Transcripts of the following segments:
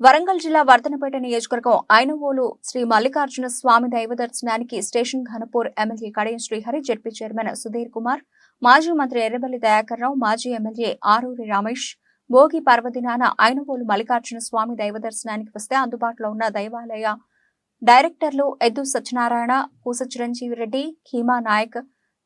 వరంగల్ జిల్లా వర్ధనపేట నియోజకవర్గం ఐనవోలు శ్రీ మల్లికార్జున స్వామి దైవ దర్శనానికి station Ghanpur MLA Kadiyam Srihari ZP chairman Sudhir Kumar మాజీ మంత్రి ఎర్రబెల్లి దయాకర్రావు మాజీ ఎమ్మెల్యే ఆరూరి రమేష్ భోగి పర్వదినాన ఐనవోలు మల్లికార్జున స్వామి దైవ దర్శనానికి వస్తే అందుబాటులో ఉన్న దైవాలయ డైరెక్టర్లు ఎద్దు సత్యనారాయణ పూస చిరంజీవి రెడ్డి ఖీమా నాయక్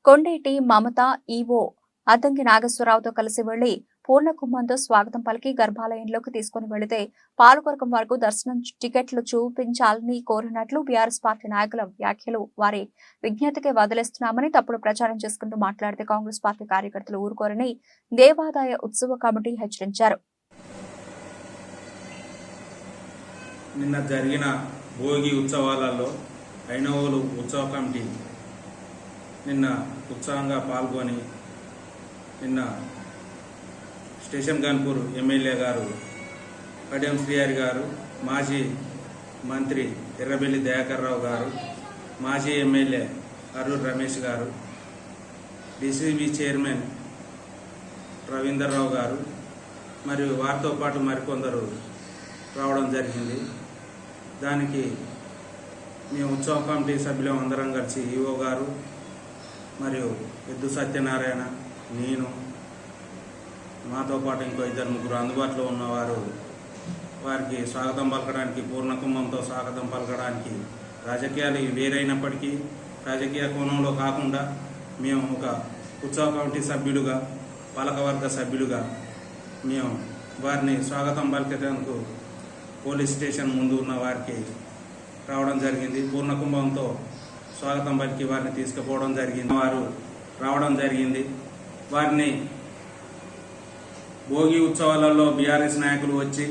కొండేటి మమత ఈవో అద్దంకి నాగేశ్వరరావుతో కలిసి వెళ్ళి పూర్ణ కుంభంతో స్వాగతం పలికి గర్భాలయంలోకి తీసుకుని వెళితే పాలకొరకం వరకు దర్శనం టికెట్లు చూపించాలని కోరినట్లు బీఆర్ఎస్ పార్టీ నాయకుల వ్యాఖ్యలు. వారి విజ్ఞతకే వదిలేస్తున్నామని తప్పుడు ప్రచారం చేసుకుంటూ మాట్లాడితే కాంగ్రెస్ పార్టీ కార్యకర్తలు ఊరుకోరని దేవాదాయ ఉత్సవ కమిటీ హెచ్చరించారు. నిన్న జరిగిన భోగి ఉత్సవాలలో ఐనవోలు ఉత్సవ కమిటీ నిన్న ఉత్సాహంగా పాల్గొని నిన్న స్టేషన్ కాన్పూర్ ఎమ్మెల్యే గారు కడియం శ్రీహరి గారు మాజీ మంత్రి ఎర్రబెల్లి దయాకర్రావు గారు మాజీ ఎమ్మెల్యే అరూర్ రమేష్ గారు డిసిబి చైర్మన్ రవీందర్రావు గారు మరియు వారితో పాటు మరికొందరు రావడం జరిగింది. దానికి మేము ఉత్సవ కమిటీ సభ్యులం అందరం కలిసి ఈఓ గారు మరియు ఎద్దు సత్యనారాయణ నేను మాతో పాటు ఇంకో ఇద్దరు ముగ్గురు అందుబాటులో ఉన్నవారు వారికి స్వాగతం పలకడానికి పూర్ణకుంభంతో స్వాగతం పలకడానికి రాజకీయాలు వేరైనప్పటికీ రాజకీయ కోణంలో కాకుండా మేము ఒక ఉత్సవ కమిటీ సభ్యులుగా పాలకవర్గ సభ్యులుగా మేము వారిని స్వాగతం పలికేందుకు పోలీస్ స్టేషన్ ముందు ఉన్న వారికి రావడం జరిగింది. పూర్ణకుంభంతో స్వాగతం పలికి వారిని తీసుకుపోవడం జరిగింది. వారు రావడం జరిగింది. వారిని భోగి ఉత్సవాలలో బీఆర్ఎస్ నాయకులు వచ్చి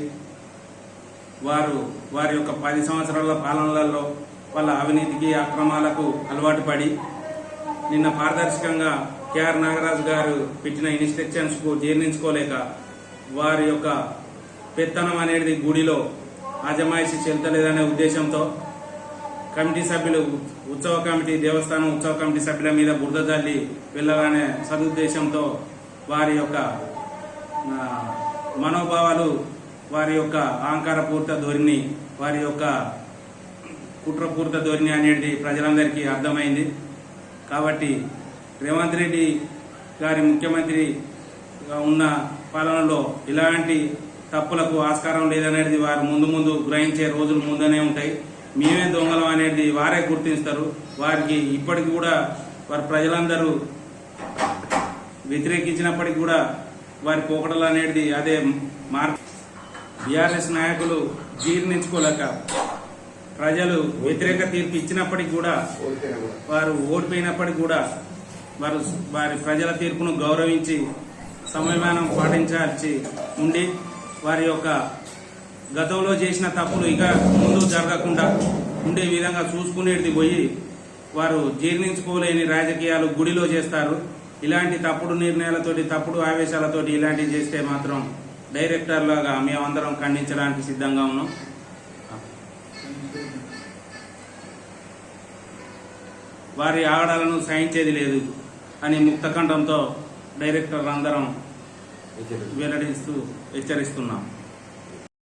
వారు వారి యొక్క పది సంవత్సరాల పాలనలలో వాళ్ళ అవినీతికి అక్రమాలకు అలవాటు పడి నిన్న పారదర్శకంగా కేఆర్ నాగరాజు గారు పెట్టిన ఇన్స్ట్రక్షన్స్కు జీర్ణించుకోలేక వారి యొక్క పెత్తనం అనేది గుడిలో అజమాయిషి చెల్తలేదనే ఉద్దేశంతో కమిటీ సభ్యులు ఉత్సవ కమిటీ దేవస్థానం ఉత్సవ కమిటీ సభ్యుల మీద బురద జల్లి వెళ్ళాలనే సదుద్దేశంతో వారి యొక్క మనోభావాలు వారి యొక్క అహంకారపూరిత ధోరణి వారి యొక్క కుట్రపూరిత ధోరణి అనేది ప్రజలందరికీ అర్థమైంది. కాబట్టి రేవంత్ రెడ్డి గారి ముఖ్యమంత్రిగా ఉన్న పాలనలో ఇలాంటి తప్పులకు ఆస్కారం లేదనేది వారు ముందు ముందు గ్రహించే రోజులు ముందనే ఉంటాయి. మేమే దొంగలం అనేది వారే గుర్తిస్తారు. వారికి ఇప్పటికి కూడా వారి ప్రజలందరూ వ్యతిరేకించినప్పటికీ కూడా వారి పోకడలు అనేది అదే మార్పు బీఆర్ఎస్ నాయకులు జీర్ణించుకోలేక ప్రజలు వ్యతిరేక తీర్పు ఇచ్చినప్పటికీ కూడా వారు ఓడిపోయినప్పటికి కూడా వారు వారి ప్రజల తీర్పును గౌరవించి సంయమానం పాటించాల్సి ఉండి వారి యొక్క గతంలో చేసిన తప్పులు ఇక ముందు జరగకుండా ఉండే విధంగా చూసుకునేది పోయి వారు జీర్ణించుకోలేని రాజకీయాలు గుడిలో చేస్తారు. ఇలాంటి తప్పుడు నిర్ణయాలతోటి తప్పుడు ఆవేశాలతోటి ఇలాంటివి చేస్తే మాత్రం డైరెక్టర్లాగా మేమందరం ఖండించడానికి సిద్ధంగా ఉన్నాం. వారి ఆడాలను సహించేది లేదు అని ముక్తకంఠంతో డైరెక్టర్ అందరం వెల్లడిస్తూ హెచ్చరిస్తున్నాం.